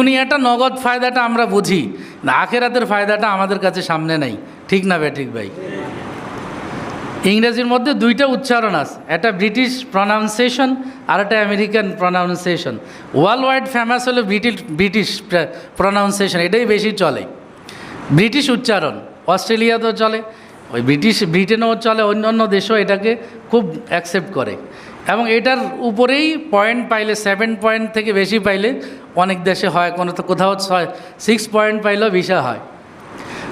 দুনিয়াটা নগদ ফায়দাটা আমরা বুঝি আখেরাতের ফায়দাটা আমাদের কাছে সামনে নাই। ঠিক না বে ঠিক ভাই? ইংরেজির মধ্যে দুইটা উচ্চারণ আছে, একটা ব্রিটিশ প্রনাউন্সিয়েশন আর একটা American pronunciation world wide famous হলো ব্রিটিশ ব্রিটিশ প্রনাউন্সিয়েশন এটাই বেশি চলে। ব্রিটিশ উচ্চারণ, অস্ট্রেলিয়াতেও চলে, ওই ব্রিটিশ, ব্রিটেনেও চলে, অন্য অন্য দেশও এটাকে খুব অ্যাকসেপ্ট করে। এবং এটার উপরেই পয়েন্ট পাইলে সেভেন পয়েন্ট থেকে বেশি পাইলে অনেক দেশে হয়, কোনো তো কোথাও ছয় সিক্স পয়েন্ট পাইলেও ভিসা হয়।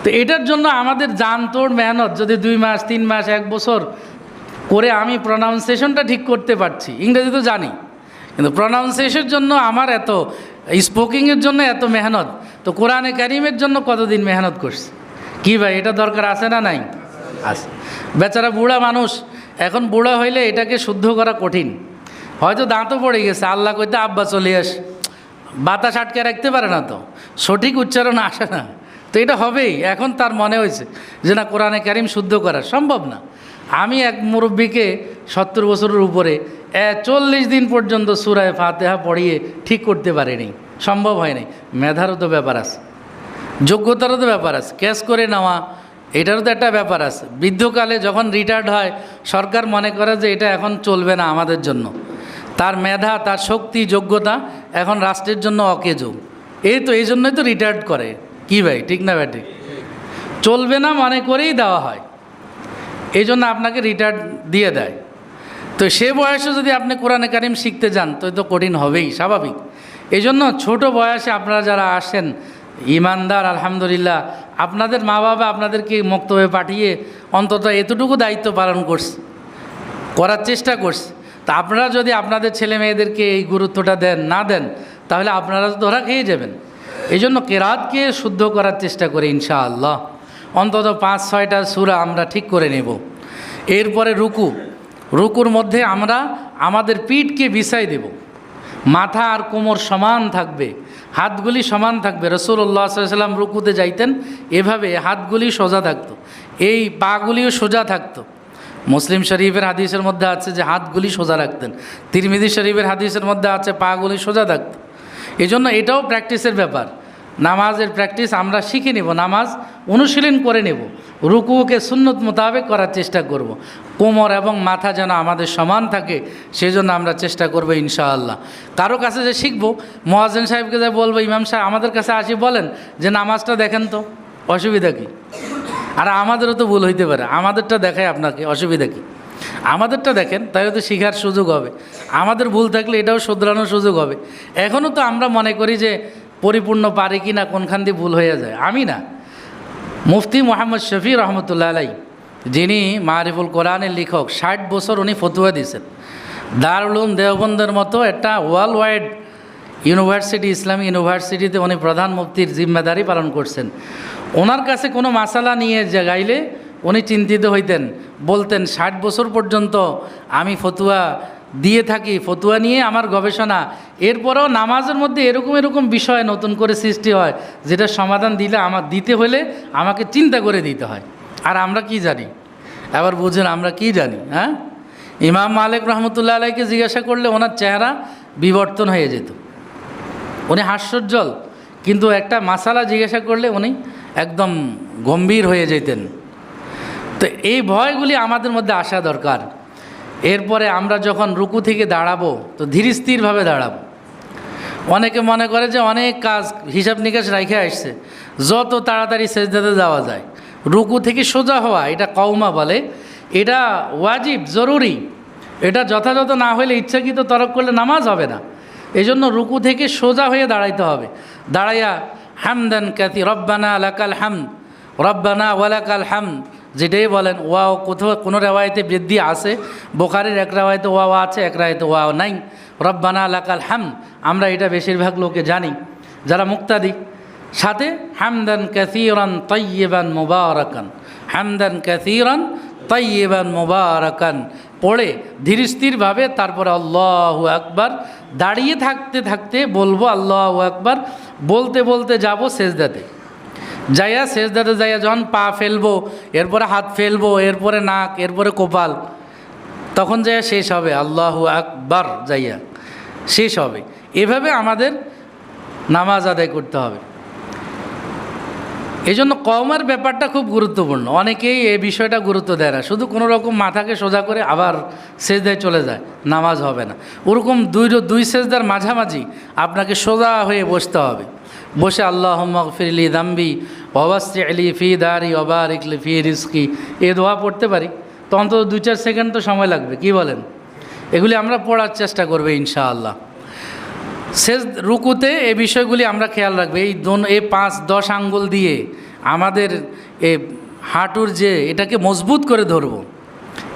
তো এটার জন্য আমাদের জান তোর মেহনত, যদি দুই মাস, তিন মাস, এক বছর করে আমি প্রনাউন্সিয়েশনটা ঠিক করতে পারছি, ইংরেজি তো জানি, কিন্তু প্রনাউন্সিয়েশনের জন্য আমার এত স্পোকিংয়ের জন্য এত মেহনত, তো কোরআনে কারিমের জন্য কতদিন মেহনত করছে? কি ভাই, এটা দরকার আছে না নাই? আছে। বেচারা বুড়া মানুষ, এখন বুড়া হইলে এটাকে শুদ্ধ করা কঠিন। হয়তো দাঁতও পড়ে গেছে, আল্লাহ কইতে আব্বা চলে আস। বাতাস আটকে রাখতে পারে না তো। সঠিক উচ্চারণ আসে না। তো এটা হবেই। এখন তার মনে হয়েছে যে না, কোরআনে কারিম শুদ্ধ করা সম্ভব না। আমি এক মুরব্বীকে সত্তর বছরের উপরে চল্লিশ দিন পর্যন্ত সুরায় ফাতেহা পড়িয়ে ঠিক করতে পারেনি। সম্ভব হয়নি মেধারও তো ব্যাপার আছে। যোগ্যতারও তো ব্যাপার আছে। ক্যাশ করে নেওয়া, এটারও তো একটা ব্যাপার আছে। বৃদ্ধকালে যখন রিটায়ার্ড হয়, সরকার মনে করে যে এটা এখন চলবে না আমাদের জন্য। তার মেধা, তার শক্তি, যোগ্যতা এখন রাষ্ট্রের জন্য অকেজো। এই তো, এই জন্যই তো রিটায়ার্ড করে। কি ভাই, ঠিক না ভাই চলবে না মনে করেই দেওয়া হয়। এই জন্য আপনাকে রিটায়ার্ড দিয়ে দেয়। তো সে বয়সে যদি আপনি কোরআনে কারিম শিখতে যান, তো তো কঠিন হবেই, স্বাভাবিক। এই জন্য ছোটো বয়সে আপনারা যারা আসেন, ইমানদার, আলহামদুলিল্লাহ, আপনাদের মা বাবা আপনাদেরকে মক্তবে পাঠিয়ে অন্তত এতটুকু দায়িত্ব পালন করছে, করার চেষ্টা করছে। তা আপনারা যদি আপনাদের ছেলে মেয়েদেরকে এই গুরুত্বটা দেন, না দেন, তাহলে আপনারা তো ধরা খেয়ে যাবেন। এই জন্য কেরাতকে শুদ্ধ করার চেষ্টা করি ইনশাআল্লাহ। অন্তত পাঁচ, ছয়টা সুরা আমরা ঠিক করে নেব। এরপরে রুকু। রুকুর মধ্যে আমরা আমাদের পিঠকে বিছাই দেব। মাথা আর কোমর সমান থাকবে, হাতগুলি সমান থাকবে। রসুল্লাহ সাল্লাম রুকুতে যাইতেন, এভাবে হাতগুলি সোজা থাকতো। এই পাগুলিও সোজা থাকতো। মুসলিম শরীফের হাদিসের মধ্যে আছে যে হাতগুলি সোজা রাখতেন। তিরমিদি শরীফের হাদিসের মধ্যে আছে পাগুলি সোজা থাকতো এই জন্য এটাও প্র্যাকটিসের ব্যাপার। নামাজের প্র্যাকটিস আমরা শিখে নেব, নামাজ অনুশীলন করে নেব। রুকুকে সুন্নত মোতাবেক করার চেষ্টা করব। কোমর এবং মাথা যেন আমাদের সমান থাকে, সেজন্য আমরা চেষ্টা করব ইনশাআল্লাহ। কারও কাছে যে শিখব মহাজেন সাহেবকে যে বলব, ইমাম সাহেব আমাদের কাছে আসি বলেন যে, নামাজটা দেখেন তো, অসুবিধা কী? আর আমাদেরও তো ভুল হইতে পারে। আমাদেরটা দেখায় আপনাকে, অসুবিধা কী? আমাদেরটা দেখেন, তাহলে তো শেখার সুযোগ হবে। আমাদের ভুল থাকলে এটাও শুধরানোর সুযোগ হবে। এখনও তো আমরা মনে করি যে পরিপূর্ণ পারি কি না কোনখান দিয়ে ভুল হয়ে যায়। আমি না। মুফতি মোহাম্মদ শফি রহমতুল্লাহ আলাই, যিনি মারিফুল কোরআনের লেখক, ষাট বছর উনি ফতুয়া দিয়েছেন। দারুলুম দেওবন্দের মতো একটা ওয়ার্ল্ড ওয়াইড ইউনিভার্সিটি ইসলামিক ইউনিভার্সিটিতে উনি প্রধান মুফতির জিম্মেদারি পালন করছেন। ওনার কাছে কোনো মাসালা নিয়ে গাইলে উনি চিন্তিত হইতেন, বলতেন, ষাট বছর পর্যন্ত আমি ফতুয়া দিয়ে থাকি, ফতুয়া নিয়ে আমার গবেষণা। এরপরেও নামাজের মধ্যে এরকম এরকম বিষয় নতুন করে সৃষ্টি হয়, যেটা সমাধান দিলে আমার, দিতে হলে আমাকে চিন্তা করে দিতে হয়। আর আমরা কি জানি? এবার বুঝেন আমরা কি জানি হ্যাঁ? ইমাম মালিক রহমতুল্লাহ আলাইকে জিজ্ঞাসা করলে ওনার চেহারা বিবর্তন হয়ে যেত। উনি হাস্যোজ্জ্বল, কিন্তু একটা মাসালা জিজ্ঞাসা করলে উনি একদম গম্ভীর হয়ে যেতেন। তো এই ভয়গুলি আমাদের মধ্যে আসা দরকার। এরপরে আমরা যখন রুকু থেকে দাঁড়াবো, তো ধীর স্থিরভাবে দাঁড়াবো। অনেকে মনে করে যে অনেক কাজ হিসাব নিকাশ রেখে আসছে, যত তাড়াতাড়ি সেজদাতে যাওয়া যায়। রুকু থেকে সোজা হওয়া, এটা কৌমা বলে, এটা ওয়াজিব, জরুরি। এটা যথাযথ না হলে ইচ্ছাকৃত তরক করলে নামাজ হবে না। এই জন্য রুকু থেকে সোজা হয়ে দাঁড়াইতে হবে। দাঁড়াইয়া, হামদান ক্যাতি রব্বানা লাকাল হাম রব্বানা ওয়ালাকাল হাম যেটাই বলেন, ওয়াও, কোথাও কোনো রেওয়ায়তে বৃদ্ধি আছে? বোকারের এক রেওয়ায়তে ওয়াও আছে, এক রেওয়ায়তে ওয়াও নাই। রব্বানা লাকাল হাম আমরা এটা বেশিরভাগ লোকে জানি, যারা মুক্তাদি। সাথে, হামদান ক্যাথিরান তৈবান মুবারকান। হামদান ক্যাথিরান তৈবান মুবারকান। পড়ে, ধীর স্থিরভাবে তারপরে আল্লাহ আকবার দাঁড়িয়ে থাকতে থাকতে বলব, আল্লাহ আকবার, বলতে বলতে যাব শেষদাতে যাইয়া শেষদাতে যাইয়া যখন পা ফেলব, এরপরে হাত ফেলব, এরপরে নাক, এরপরে কপাল, তখন যাইয়া শেষ হবে, আল্লাহু আকবার যাইয়া, শেষ হবে। এভাবে আমাদের নামাজ আদায় করতে হবে। এই জন্য কমের ব্যাপারটা খুব গুরুত্বপূর্ণ। অনেকেই এই বিষয়টা গুরুত্ব দেয় না। শুধু কোনো রকম মাথাকে সোজা করে আবার সেজদায় চলে যায়, নামাজ হবে না। ওরকম দুই দুই সেজদার মাঝামাঝি আপনাকে সোজা হয়ে বসতে হবে। বসে আল্লাহ ফিরলি দাম্বি অবাস্তি আলি ফি দারি অবার ইকলি ফি রিস্কি এ দোয়া পড়তে পারি। তো অন্তত দুই চার সেকেন্ড তো সময় লাগবে, কি বলেন? এগুলি আমরা পড়ার চেষ্টা করব ইনশাআল্লাহ। শেষ রুকুতে এই বিষয়গুলি আমরা খেয়াল রাখব। এই দোন, এই পাঁচ, দশ আঙ্গুল দিয়ে আমাদের এ হাঁটুর যে এটাকে মজবুত করে ধরবো।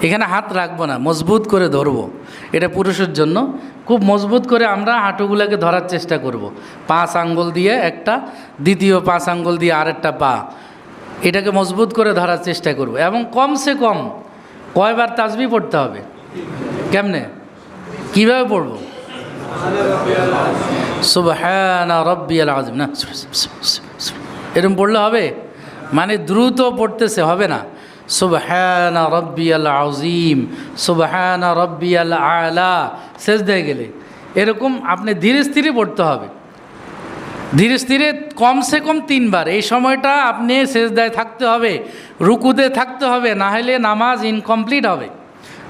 এখানে হাত রাখব না, মজবুত করে ধরবো। এটা পুরুষের জন্য। খুব মজবুত করে আমরা হাঁটুগুলোকে ধরার চেষ্টা করব। পাঁচ আঙ্গুল দিয়ে একটা, দ্বিতীয় পাঁচ আঙ্গুল দিয়ে আরেকটা পা। এটাকে মজবুত করে ধরার চেষ্টা করব। এবং কমসে কম কয়বার তাজবি পড়তে হবে? কেমনে? কীভাবে পড়ব? না এরকম পড়লে হবে? মানে দ্রুত পড়তেছে, হবে না? সুবহানা রব্বিয়াল আযীম, সুবহানা রব্বিয়াল আলা। শেষ দিয়ে গেলে। এরকম আপনি ধীরে স্থিরে পড়তে হবে। ধীরে স্থিরে কমসে কম তিনবার। এই সময়টা আপনি শেষদায় থাকতে হবে, রুকুতে থাকতে হবে, না হলে নামাজ ইনকমপ্লিট হবে।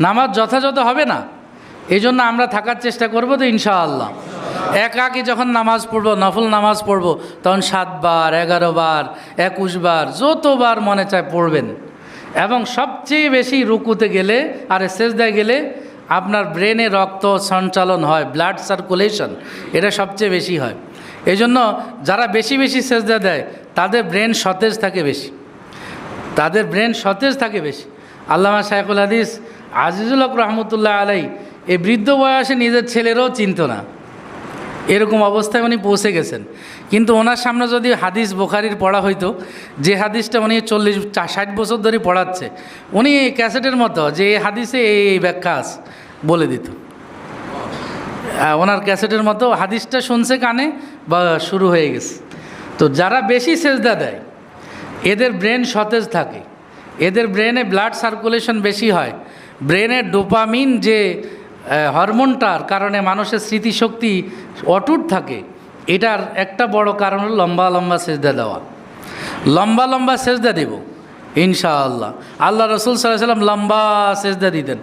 নামাজ যথাযথ হবে না। এই জন্য আমরা থাকার চেষ্টা করব তো ইনশাআল্লাহ। একাকি যখন নামাজ পড়ব, নফল নামাজ পড়ব, তখন সাতবার এগারো বার একুশ বার যতবার মনে চায় পড়বেন। এবং সবচেয়ে বেশি রুকুতে গেলে আর সেজদায় গেলে আপনার ব্রেনে রক্ত সঞ্চালন হয় ব্লাড সার্কুলেশন এটা সবচেয়ে বেশি হয়। এই জন্য যারা বেশি বেশি সেজদা দেয়, তাদের ব্রেন সতেজ থাকে বেশি। তাদের ব্রেন সতেজ থাকে বেশি। আল্লামা শাইখুল হাদিস আজিজুল হক রহমতুল্লাহ আলাই এই বৃদ্ধ বয়সে নিজের ছেলেরও চিনত না। এরকম অবস্থায় উনি পৌঁছে গেছেন। কিন্তু ওনার সামনে যদি হাদিস বোখারির পড়া হইতো, যে হাদিসটা উনি চল্লিশ ষাট বছর ধরে পড়াচ্ছে, উনি ক্যাসেটের মতো যে এই হাদিসে এই ব্যাখ্যা আছে, বলে দিত। ওনার ক্যাসেটের মতো হাদিসটা শুনছে কানে বা শুরু হয়ে গেছে। তো যারা বেশি সেজদা দেয়, এদের ব্রেন সতেজ থাকে। এদের ব্রেনে ব্লাড সার্কুলেশন বেশি হয়। ব্রেনের ডোপামিন যে হরমোনটার কারণে মানুষের স্মৃতিশক্তি অটুট থাকে। এটার একটা বড় কারণ হলো লম্বা লম্বা সেজদা দেওয়া। লম্বা লম্বা সেজদা দেব, ইনশাআল্লাহ। আল্লাহ রসুল সাল্লাম লম্বা সেজদা দিতেন।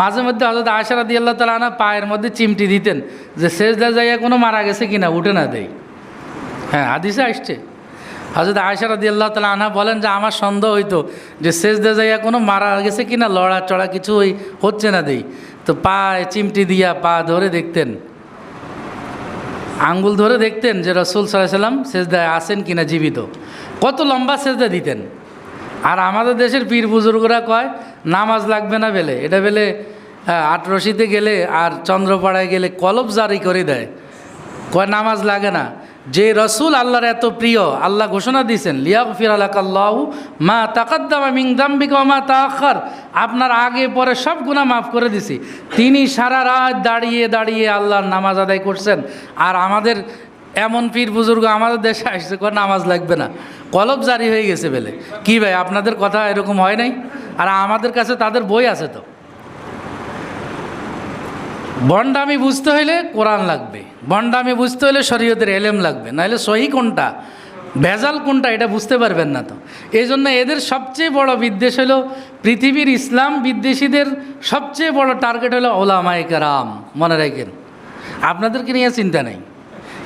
মাঝে মধ্যে হজরত আশারা দিয়ে আল্লাহ তালা আনা পায়ের মধ্যে চিমটি দিতেন যে সেজদা যাইয়া কোনো মারা গেছে কিনা, উঠে না দেয় হ্যাঁ হাদিসে আসছে। হজরত আয়সা রাদি আল্লাহ তালা আনহা বলেন যে, আমার সন্দেহ হইতো যে শেষদে যাইয়া কোনো মারা গেছে কিনা লড়া চড়া কিছু ওই হচ্ছে না দেই। তো পায়ে চিমটি দিয়া পা ধরে দেখতেন। আঙ্গুল ধরে দেখতেন যে রসুল সাল্লাম সেজদায় আসেন কিনা জীবিত। কত লম্বা সেজদা দিতেন। আর আমাদের দেশের পীর বুজুর্গরা কয়, নামাজ লাগবে না বেলে। এটা বেলে আটরশিতে গেলে আর চন্দ্রপাড়ায় গেলে কলব জারি করে দেয়। কয়, নামাজ লাগে না। যে রসুল আল্লাহর এত প্রিয়, আল্লাহ ঘোষণা দিয়েছেন লিয়াক ফিরালাকাল্লাহ মা তাকাদ্দামা মিং দাম্বিকা মা তাখার আপনার আগে পরে সব গুণা মাফ করে দিছি। তিনি সারা রাত দাঁড়িয়ে দাঁড়িয়ে আল্লাহর নামাজ আদায় করছেন। আর আমাদের এমন পীর বুজুর্গ আমাদের দেশে আসছে, কয় নামাজ লাগবে না। কলব জারি হয়ে গেছে বেলে। কি ভাই, আপনাদের কথা এরকম হয় নাই? আর আমাদের কাছে তাদের বই আছে তো। বন্ডামি বুঝতে হইলে কোরআন লাগবে। বন্ডামি বুঝতে হলে শরীয়তের এলেম লাগবে। নাহলে সহি কোনটা? ভেজাল কোনটা? এটা বুঝতে পারবেন না তো। এই জন্য এদের সবচেয়ে বড় বিদ্বেষ হলো পৃথিবীর ইসলাম বিদ্বেষীদের সবচেয়ে বড় টার্গেট হলো ওলামায়ে কেরাম। মনে রাখেন। আপনাদেরকে নিয়ে চিন্তা নেই।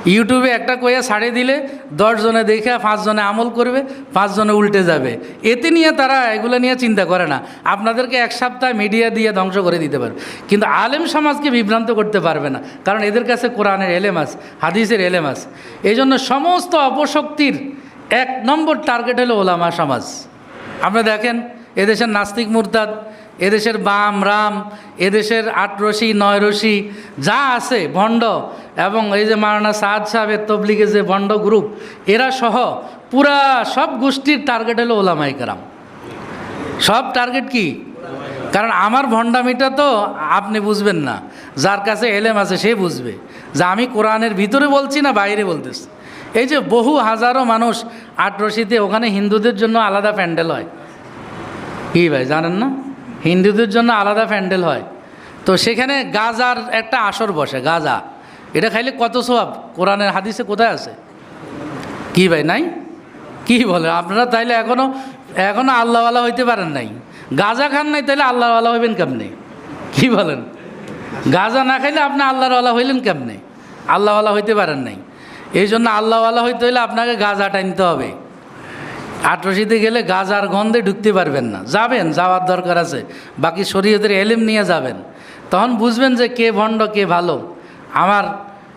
ইউটিউবে একটা কইয়া ছাড়ে দিলে দশজনে দেখে পাঁচজনে আমল করবে পাঁচজনে উল্টে যাবে। এতে নিয়ে তারা এগুলো নিয়ে চিন্তা করে না। আপনাদেরকে এক সপ্তাহ মিডিয়া দিয়ে ধ্বংস করে দিতে পারবে। কিন্তু আলেম সমাজকে বিভ্রান্ত করতে পারবে না। কারণ এদের কাছে কোরআনের এলেম আছে, হাদিসের এলেম আছে। এই জন্য সমস্ত অপশক্তির এক নম্বর টার্গেট হলো ওলামা সমাজ। আপনারা দেখেন, এদেশের নাস্তিক মুরতাদ এদেশের বাম, রাম, এদেশের আট রশি, নয় রশি, যা আছে ভণ্ড। এবং এই যে মারানা সাদ সাহেবের তবলিগে যে ভণ্ড গ্রুপ, এরা সহ পুরা সব গোষ্ঠীর টার্গেট হলো ওলামাই কারাম। সব টার্গেট কি? কারণ আমার ভণ্ডামিটা তো আপনি বুঝবেন না। যার কাছে এলেম আছে সে বুঝবে। যে আমি কোরআনের ভিতরে বলছি না, বাইরে বলতেছি। এই যে বহু হাজারো মানুষ আট রশিতে, ওখানে হিন্দুদের জন্য আলাদা প্যান্ডেল হয়। কি ভাই, জানেন না? হিন্দুদের জন্য আলাদা প্যান্ডেল হয়। তো সেখানে গাজার একটা আসর বসে, গাজা। এটা খাইলে কত সোয়াব কোরআনের হাদিসে কোথায় আছে? কি ভাই, নাই? কি বলে? আপনারা তাইলে এখনও এখনও আল্লাহওয়ালা হইতে পারেন নাই। গাজা খান নাই তাইলে আল্লাহওয়ালা হইবেন কেমনে? কি বলেন? গাজা না খাইলে আপনি আল্লাহওয়ালা হইলেন কেমনে? আল্লাহওয়ালা হইতে পারেন নাই। এই জন্য আল্লাহওয়ালা হইতে হইলে আপনাকে গাজা টানতে হবে। আটরশিতে গেলে গাজার গন্ধে ঢুকতে পারবেন না। যাবেন, যাওয়ার দরকার আছে। বাকি শরীয়তের এলিম নিয়ে যাবেন। তখন বুঝবেন যে কে ভণ্ড, কে ভালো। আমার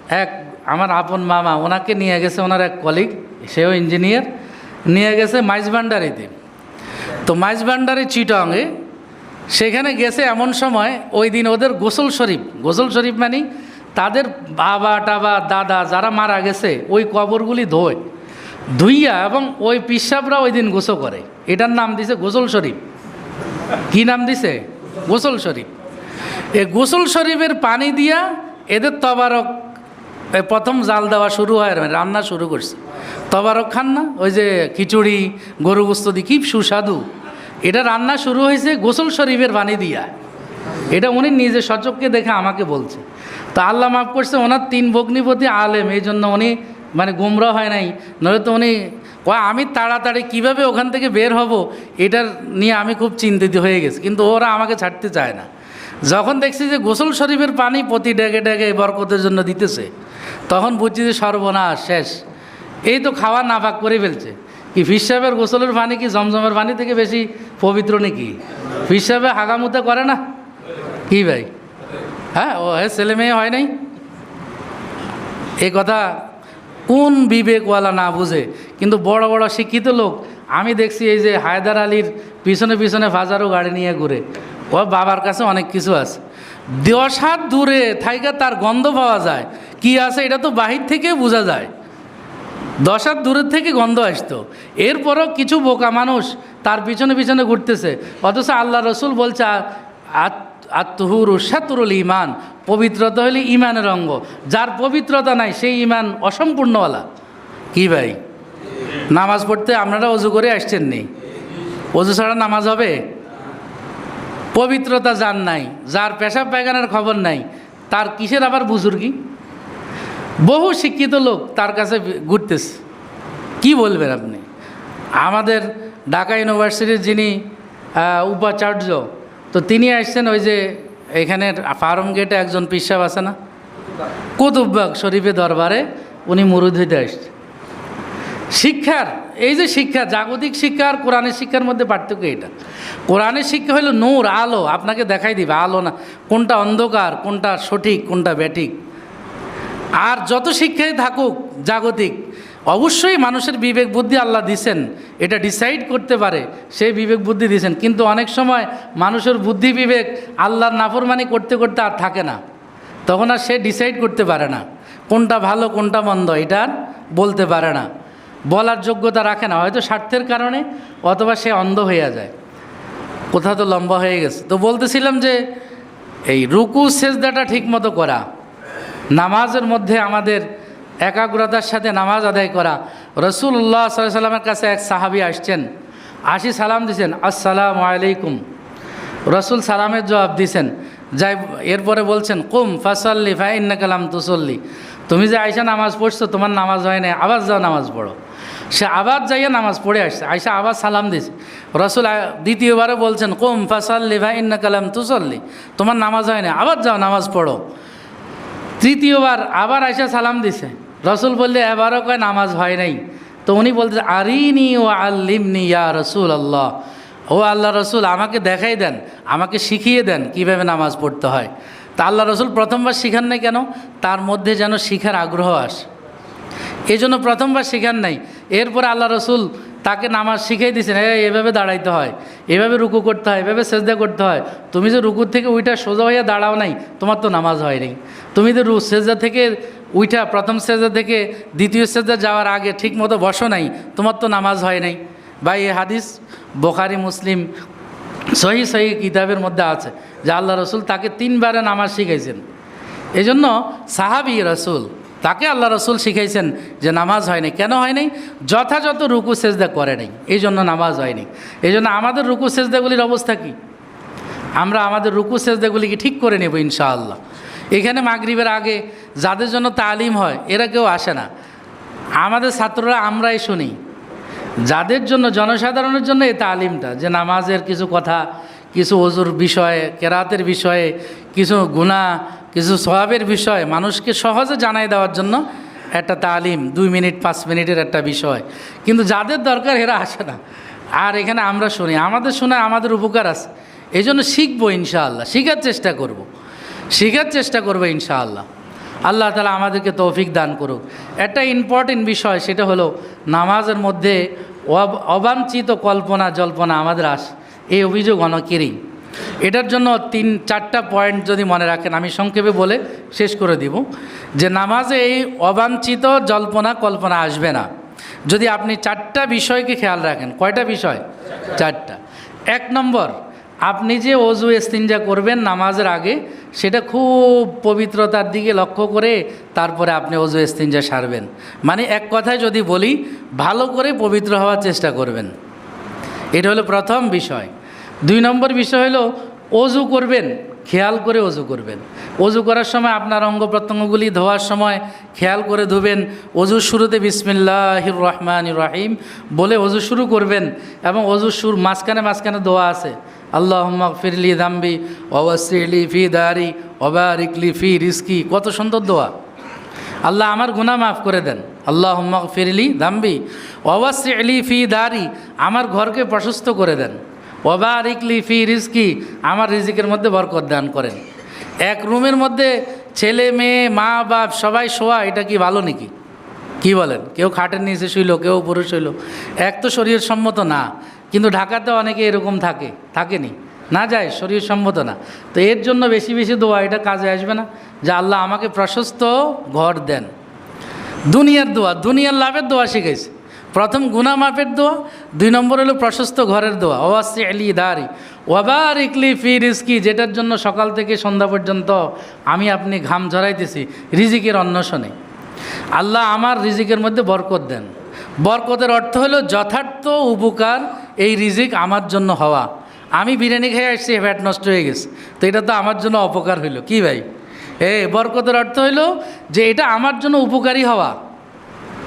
এক, আমার আপন মামা, ওনাকে নিয়ে গেছে ওনার এক কলিগ সেও ইঞ্জিনিয়ার নিয়ে গেছে মাইজবান্ডারিতে তো মাইজবান্ডারি চিটংয়ে, সেখানে গেছে এমন সময়, ওই দিন ওদের গোসল শরীফ। গোসল শরীফ মানে তাদের বাবা, টাবা, দাদা যারা মারা গেছে, ওই কবরগুলি ধোয়। ধুইয়া এবং ওই পিসাবরা ওই দিন গোসল করে। এটার নাম দিছে গোসল শরীফ। কি নাম দিছে? গোসল শরীফ। এই গোসল শরীফের পানি দিয়া এদের তবারক, এ প্রথম জাল দেওয়া শুরু হয় আর রান্না শুরু করছে। তবারক খান না? ওই যে খিচুড়ি, গরু গোস্ত দি, কি সুস্বাদু। এটা রান্না শুরু হয়েছে গোসল শরীফের পানি দিয়া। এটা উনি নিজে সচককে দেখে আমাকে বলছে। তা আল্লাহ মাফ করছে, ওনার তিন ভগ্নিপতি আলেম, এই জন্য উনি মানে গুমরা হয় নাই। নয়তো তো উনি কয়, আমি তাড়াতাড়ি কীভাবে ওখান থেকে বের হব? এটার নিয়ে আমি খুব চিন্তিত হয়ে গেছি। কিন্তু ওরা আমাকে ছাড়তে চায় না। যখন দেখছি যে গোসল শরীফের পানি প্রতি ডেগে ডেগে বরকতের জন্য দিতেছে, তখন বুঝছি যে সর্বনাশ, শেষ। এই তো খাওয়া নাপাক করে ফেলছে। কি, ফিস সাহেবের গোসলের পানি কি জমজমের পানি থেকে বেশি পবিত্র নাকি? ফিস সাহেবে হাগামুতে করে না? কি ভাই? হ্যাঁ ও হ্যাঁ ছেলে মেয়ে হয় নাই? এই কথা কোন বিবেকওয়ালা না বুঝে? কিন্তু বড় বড় শিক্ষিত লোক, আমি দেখছি এই যে হায়দার আলীর পিছনে পিছনে ফাজারও গাড়ি নিয়ে ঘুরে। ও বাবার কাছে অনেক কিছু আছে। দশ হাত দূরে থাইকা তার গন্ধ পাওয়া যায়। কি আছে এটা তো বাহির থেকে বোঝা যায়। দশ হাত দূরের থেকে গন্ধ আসতো। এরপরও কিছু বোকা মানুষ তার পিছনে পিছনে ঘুরতেছে। অথচ আল্লাহ রসুল বলছে আত্মহুর সাতুরুল ইমান পবিত্রতা হলে ইমানের অঙ্গ। যার পবিত্রতা নাই, সেই ইমান অসম্পূর্ণওয়ালা। কি ভাই? নামাজ পড়তে আপনারা অজু করে আসছেন নি? অজু ছাড়া নামাজ হবে? পবিত্রতা যার নাই, যার পেশাব পায়খানার খবর নাই, তার কিসের আবার বুজুর্গি? বহু শিক্ষিত লোক তার কাছে ঘুরতেছে। কি বলবেন আপনি? আমাদের ঢাকা ইউনিভার্সিটির যিনি উপাচার্য তো তিনি আসছেন ওই যে এখানের ফার্ম গেটে একজন পিসাব আছে না? কুতুববাগ শরীফে দরবারে উনি মুরুদ হইতে আসছে। শিক্ষার, এই যে শিক্ষা, জাগতিক শিক্ষা আর কোরআনের শিক্ষার মধ্যে পার্থক্য এটা। কোরআনের শিক্ষা হলো নূর, আলো, আপনাকে দেখাই দিবে, আলো না, কোনটা অন্ধকার, কোনটা সঠিক, কোনটা ব্যাটিক। আর যত শিক্ষাই থাকুক, জাগতিক অবশ্যই মানুষের বিবেক বুদ্ধি আল্লাহ দিছেন। এটা ডিসাইড করতে পারে সেই বিবেক বুদ্ধি দিছেন। কিন্তু অনেক সময় মানুষের বুদ্ধি বিবেক আল্লাহর নাফরমানি করতে করতে আর থাকে না। তখন আর সে ডিসাইড করতে পারে না। কোনটা ভালো, কোনটা মন্দ, এটা বলতে পারে না। বলার যোগ্যতা রাখে না, হয়তো স্বার্থের কারণে অথবা সে অন্ধ হয়ে যায়। কোথা তো লম্বা হয়ে গেছে। তো বলতেছিলাম যে, এই রুকু, সেজদাটা ঠিক মতো করা। নামাজের মধ্যে আমাদের একাগ্রতার সাথে নামাজ আদায় করা। রসুল্লাহ সাল্লামের কাছে এক সাহাবি আসছেন। আসি সালাম দিছেন, আসসালামু আলাইকুম। রসুল সালামের জবাব দিছেন, যাই এরপরে বলছেন, কুম ফাসাল্লি ফাইন্না কালাম তুসল্লি। তুমি যে আইসা নামাজ পড়ছো, তোমার নামাজ হয় না আবার যাও নামাজ পড়ো। সে আবার যাইয়া নামাজ পড়ে আসছে আইসা আবার সালাম দিছে। রসুল দ্বিতীয়বারও বলছেন, কুম ফাসাল্লি ফাইন্না কালাম তুসল্লি। তোমার নামাজ হয় না আবার যাও নামাজ পড়ো। তৃতীয়বার আবার আয়সা সালাম দিছে। রসুল বললে, এবারও কয় নামাজ হয় নাই? তো উনি বলতে, আরিনি ও আল্লিমনি ইয়া রসুল আল্লাহ ও আল্লাহ রসুল, আমাকে দেখাই দেন, আমাকে শিখিয়ে দেন কীভাবে নামাজ পড়তে হয়। তা আল্লাহ রসুল প্রথমবার শিখান নাই কেন? তার মধ্যে যেন শিখার আগ্রহ আসে। এই জন্য প্রথমবার শেখান নাই। এরপরে আল্লাহ রসুল তাকে নামাজ শিখিয়ে দিয়েছেন হ্যাঁ এভাবে দাঁড়াইতে হয়, এভাবে রুকু করতে হয়, এভাবে সেজদা করতে হয়। তুমি যে রুকুর থেকে উইটা সোজা হইয়া দাঁড়াও নাই, তোমার তো নামাজ হয়নি তুমি তো রু, সেজদা থেকে উইটা প্রথম সেজদা থেকে দ্বিতীয় সেজদা যাওয়ার আগে ঠিক মতো বসো নাই, তোমার তো নামাজ হয় নাই। বা এই হাদিস বোখারি, মুসলিম সহি সহি কিতাবের মধ্যে আছে যে আল্লাহ রসুল তাকে তিনবারে নামাজ শিখাইছেন। এই জন্য সাহাবি রসুল, তাকে আল্লাহ রসুল শিখাইছেন যে নামাজ হয়নি কেন হয়নি যথাযথ রুকু সেজদা করে নাই এই জন্য নামাজ হয়নি এই জন্য আমাদের রুকু সেজদাগুলির অবস্থা কি? আমরা আমাদের রুকু সেজদাগুলিকে ঠিক করে নেব ইনশাআল্লাহ? এখানে মাগরিবের আগে যাদের জন্য তালিম হয়, এরা কেউ আসে না। আমাদের ছাত্ররা আমরাই শুনি। যাদের জন্য, জনসাধারণের জন্য এই তালিমটা, যে নামাজের কিছু কথা, কিছু অজুর বিষয়ে, কেরাতের বিষয়ে, কিছু গুণা কিছু স্বভাবের বিষয়ে মানুষকে সহজে জানাই দেওয়ার জন্য একটা তালিম, দুই মিনিট, পাঁচ মিনিটের একটা বিষয়। কিন্তু যাদের দরকার, এরা আসে না। আর এখানে আমরা শুনি, আমাদের শোনা আমাদের উপকার আছে। এই জন্য শিখব ইনশাআল্লাহ, শেখার চেষ্টা করব। শেখার চেষ্টা করব ইনশাআল্লাহ। আল্লাহ তালা আমাদেরকে তৌফিক দান করুক। একটা ইম্পর্টেন্ট বিষয়, সেটা হলো নামাজের মধ্যে অব- অবাঞ্ছিত কল্পনা, জল্পনা আমাদের আস, এই অভিযোগ অনেকেরই এটার জন্য তিন, চারটা পয়েন্ট যদি মনে রাখেন, আমি সংক্ষেপে বলে শেষ করে দিব। যে নামাজে এই অবাঞ্ছিত জল্পনা, কল্পনা আসবে না। যদি আপনি চারটা বিষয়কে খেয়াল রাখেন, কয়টা বিষয়? চারটা। এক নম্বর আপনি যে অজু এস্তিনজা করবেন নামাজের আগে, সেটা খুব পবিত্রতার দিকে লক্ষ্য করে তারপরে আপনি অজু এস্তিনজা সারবেন। মানে এক কথায় যদি বলি, ভালো করে পবিত্র হওয়ার চেষ্টা করবেন। এটা হলো প্রথম বিষয়। দুই নম্বর বিষয় হলো অজু করবেন, খেয়াল করে অজু করবেন। অজু করার সময় আপনার অঙ্গ প্রত্যঙ্গগুলি ধোয়ার সময় খেয়াল করে ধুবেন। অজু শুরুতে বিসমিল্লাহির রহমান রাহিম বলে অজু শুরু করবেন এবং অজু শুর মাঝখানে মাঝখানে দোয়া আছে। আল্লাহ ফিরলি দাম্বি ওয়াসিলি ফি দারি ওবারিকলি ফি রিস্কি কত সুন্দর দোয়া। আল্লাহ আমার গুণা মাফ করে দেন। আল্লাহ ফিরলি দাম্বি আলি ফি দারি, আমার ঘরকে প্রশস্ত করে দেন। ওবারিকলি ফি রিস্কি আমার রিজিকের মধ্যে বরকত দান করেন। এক রুমের মধ্যে ছেলে, মেয়ে, মা, বাপ, সবাই শোয়া, এটা কি ভালো নাকি? কি বলেন? কেউ খাটের নিচে শুইল, কেউ পুরুষ শুইল। এক তো শরীর সম্মত না। কিন্তু ঢাকাতে অনেকে এরকম থাকে, থাকেনি। না যায়, শরীর সম্মত না। তো এর জন্য বেশি বেশি দোয়া, এটা কাজে আসবে না। যে আল্লাহ আমাকে প্রশস্ত ঘর দেন। দুনিয়ার দোয়া, দুনিয়ার লাভের দোয়া শিখেছে প্রথম গুনা মাপের দোয়া, দুই নম্বর হলো প্রশস্ত ঘরের দোয়া। ওয়াসি আলি দারি ওয়াবার ইকলি ফি রিস্কি যেটার জন্য সকাল থেকে সন্ধ্যা পর্যন্ত আমি আপনি ঘাম ঝরাইতেছি, রিজিকের অন্বেষণে। আল্লাহ আমার রিজিকের মধ্যে বরকত দেন। বরকতের অর্থ হলো যথার্থ উপকার এই রিজিক আমার জন্য হওয়া। আমি বিরিয়ানি খেয়ে আসছি ফ্যাট নষ্ট হয়ে গেছে। তো এটা তো আমার জন্য অপকার হইল। কি ভাই? এ, বরকতের অর্থ হইল যে এটা আমার জন্য উপকারী হওয়া।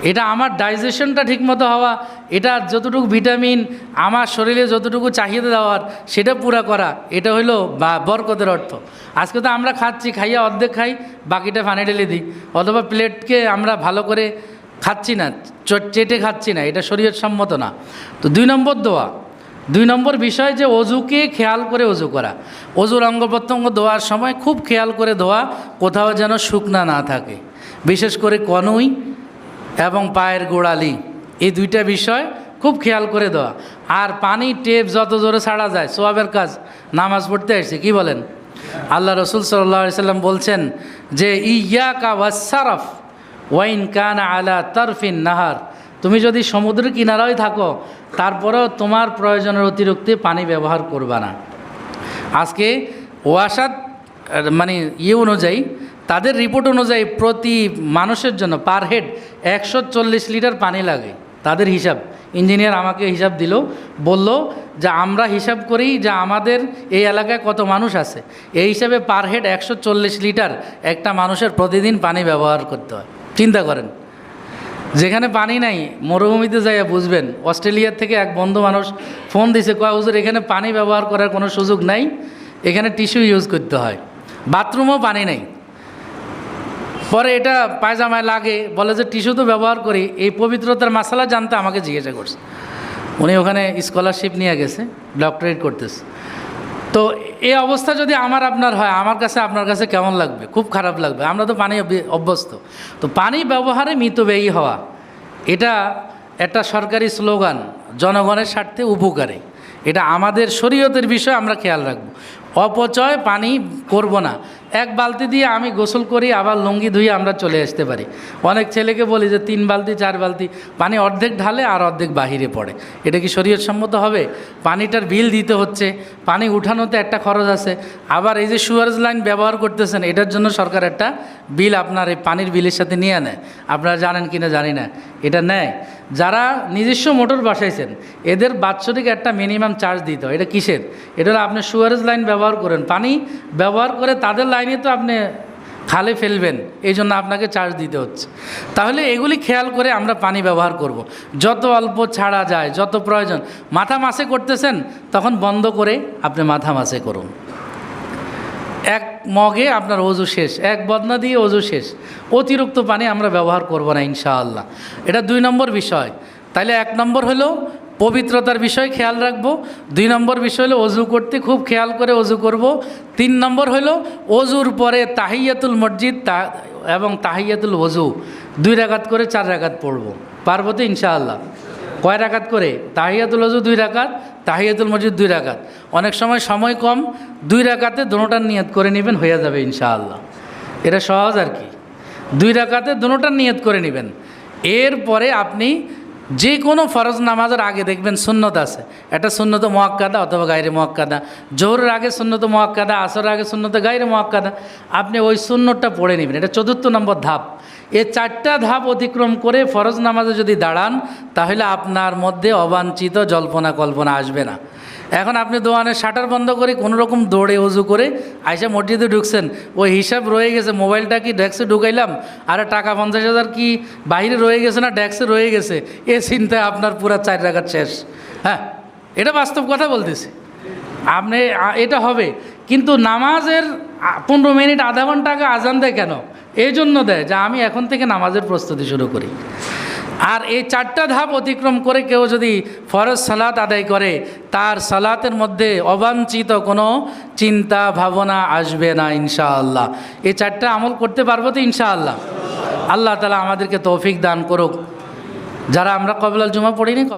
এটা আমার ডাইজেশনটা ঠিকমতো হওয়া। এটা যতটুকু ভিটামিন আমার শরীরে যতটুকু চাহিদা দেওয়ার, সেটা পুরা করা। এটা হইল বা, বরকতের অর্থ। আজকে তো আমরা খাচ্ছি, খাইয়া অর্ধেক খাই, বাকিটা ফানে ঢেলে দিই। অথবা প্লেটকে আমরা ভালো করে খাচ্ছি না চেটে খাচ্ছি না, এটা শরীর সম্মত না। তো দুই নম্বর দোয়া। দুই নম্বর বিষয় যে অজুকে খেয়াল করে অজু করা। অজুর অঙ্গ প্রত্যঙ্গ ধোয়ার সময় খুব খেয়াল করে ধোয়া কোথাও যেন শুকনা না থাকে। বিশেষ করে কনুই এবং পায়ের গোড়ালি, এই দুইটা বিষয় খুব খেয়াল করে দেওয়া আর পানি, টেপ যত জোরে ছাড়া যায়, সোয়াবের কাজ, নামাজ পড়তে আসছে, কি বলেন? আল্লাহ রসুল সাল্লাহ সাল্লাম বলছেন যে ইয়া কা ওয়াসারফ ওয়াইন কান আলা তরফিন নাহার। তুমি যদি সমুদ্রের কিনারায় থাকো, তারপরেও তোমার প্রয়োজনের অতিরিক্ত পানি ব্যবহার করবা না। আজকে ওয়াসাদ মানে ইয়ে অনুযায়ী, তাদের রিপোর্ট অনুযায়ী প্রতি মানুষের জন্য পার হেড একশো চল্লিশ লিটার পানি লাগে। তাদের হিসাব। ইঞ্জিনিয়ার আমাকে হিসাব দিল, বলল যে আমরা হিসাব করি যে আমাদের এই এলাকায় কত মানুষ আছে। এই হিসাবে পার হেড একশো চল্লিশ লিটার একটা মানুষের প্রতিদিন পানি ব্যবহার করতে হয়। চিন্তা করেন। যেখানে পানি নাই, মরুভূমিতে যাইয়া বুঝবেন, অস্ট্রেলিয়ার থেকে এক বন্ধু মানুষ ফোন দিছে, কয়, হুজুর, এখানে পানি ব্যবহার করার কোনো সুযোগ নাই, এখানে টিস্যু ইউজ করতে হয়, বাথরুমও পানি নেই। পরে এটা পায়জামায় লাগে, বলে যে, টিস্যু তো ব্যবহার করি, এই পবিত্রতার মশালা জানতে আমাকে জিজ্ঞাসা করছে। উনি ওখানে স্কলারশিপ নিয়ে গেছে ডক্টরেট করতেছে। তো এই অবস্থা যদি আমার আপনার হয়, আমার কাছে আপনার কাছে কেমন লাগবে? খুব খারাপ লাগবে। আমরা তো পানি অভ্যস্ত। তো পানি ব্যবহারে মিতব্যয়ী হওয়া, এটা একটা সরকারি স্লোগান, জনগণের স্বার্থে উপকারে। এটা আমাদের শরীয়তের বিষয় আমরা খেয়াল রাখব। অপচয় পানি করব না। এক বালতি দিয়ে আমি গোসল করি, আবার লুঙ্গি ধুয়ে আমরা চলে আসতে পারি। অনেক ছেলেকে বলি যে তিন বালতি, চার বালতি, পানি অর্ধেক ঢালে আর অর্ধেক বাহিরে পড়ে। এটা কি শরীয়ত সম্মত হবে? পানিটার বিল দিতে হচ্ছে, পানি উঠানোতে একটা খরচ আছে। আবার এই যে সুয়ারেজ লাইন ব্যবহার করতেছেন, এটার জন্য সরকার একটা বিল আপনার এই পানির বিলের সাথে নিয়ে নেয়। আপনারা জানেন কি না জানি না। এটা নেয়। যারা নিজস্ব মোটর বসাইছেন, এদের বাৎসরিক একটা মিনিমাম চার্জ দিতে হয়। এটা কিসের? এটা আপনি সুয়ারেজ লাইন ব্যবহার করেন। পানি ব্যবহার করে তাদের লাইনে তো আপনি খালে ফেলবেন, এই জন্য আপনাকে চার্জ দিতে হচ্ছে। তাহলে এগুলি খেয়াল করে আমরা পানি ব্যবহার করব। যত অল্প ছাড়া যায়, যত প্রয়োজন, মাথা মাসে করতেছেন, তখন বন্ধ করে আপনি মাথা মাসে করুন। এক মগে আপনার অজু শেষ, এক বদনা দিয়ে অজু শেষ। অতিরিক্ত পানি আমরা ব্যবহার করব না ইনশাআল্লাহ। এটা দুই নম্বর বিষয়। তাইলে এক নম্বর হলো পবিত্রতার বিষয় খেয়াল রাখব। দুই নম্বর বিষয় হলো অজু করতে খুব খেয়াল করে অজু করব। তিন নম্বর হলো অজুর পরে তাহিয়াতুল মসজিদ তা এবং তাহিয়াতুল অজু দুই রাকাত করে চার রাকাত পড়ব। পারব তো ইনশাআল্লাহ? কয় রাকাত করে? তাহিয়াতুল অজু দুই রাকাত, তাহিয়াতুল মসজিদ দুই রাকাত। অনেক সময় সময় কম, দুই রাকাতে দোনোটার নিয়ত করে নেবেন হয়ে যাবে ইনশাআল্লাহ। এটা সহজ আর কি। দুই রাকাতে দোনোটার নিয়ত করে নেবেন। এরপরে আপনি যে কোনো ফরজ নামাজের আগে দেখবেন সুন্নত আছে। এটা সুন্নত মহাক্কাদা অথবা গাইরে মহাক্কাদা জোহরের আগে সুন্নত মোয়াক্কাদা, আসরের আগে সুন্নত গাইরে মোয়াক্কাদা। আপনি ওই সুন্নতটা পড়ে নেবেন। এটা চতুর্থ নম্বর ধাপ। এ চারটা ধাপ অতিক্রম করে ফরজ নামাজে যদি দাঁড়ান, তাহলে আপনার মধ্যে অবাঞ্ছিত জল্পনা কল্পনা আসবে না। এখন আপনি দোকানের শাটার বন্ধ করে কোনো রকম দৌড়ে উজু করে আইসা মসজিদে ঢুকছেন। ওই হিসাব রয়ে গেছে, মোবাইলটা কি ড্যাক্সে ঢুকাইলাম? আর টাকা পঞ্চাশ হাজার কি বাইরে রয়ে গেছে না ড্যাক্সে রয়ে গেছে? এ চিন্তায় আপনার পুরা চার রাখার শেষ। হ্যাঁ এটা বাস্তব কথা বলতেছি। আপনি এটা হবে। কিন্তু নামাজের পনেরো মিনিট, আধা ঘণ্টা আগে আজান দেয় কেন? এই জন্য দেয় যে আমি এখন থেকে নামাজের প্রস্তুতি শুরু করি। আর এই চারটা ধাপ অতিক্রম করে কেউ যদি ফরজ সালাত আদায় করে, তার সালাতের মধ্যে অবাঞ্ছিত কোনো চিন্তা, ভাবনা আসবে না ইনশাআল্লাহ। এই চারটা আমল করতে পারব তো ইনশাআল্লাহ? আল্লাহ তালা আমাদেরকে তৌফিক দান করুক। যারা আমরা কবলাল জুমা পড়িনি